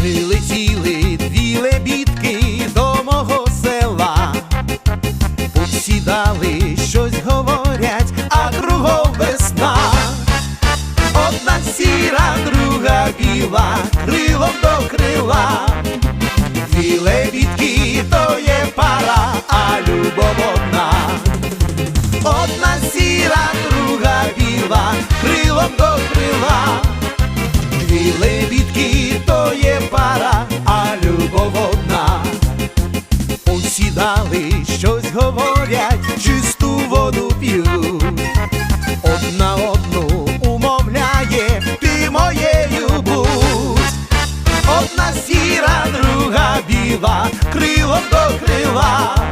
Прилетіли дві лебідки до мого села, посідали, щось говорять, а кругом весна, одна сіра, друга біла, крилом до крила, дві лебідки то є пара, а любов одна, одна сіра, друга біла, крилом до крила, дві лебідки Є пара, а любов одна. Посідали, щось говорять, чисту воду п'ють. Одна одну умовляє, ти моєю будь. Одна сіра, друга біла, крило до крила.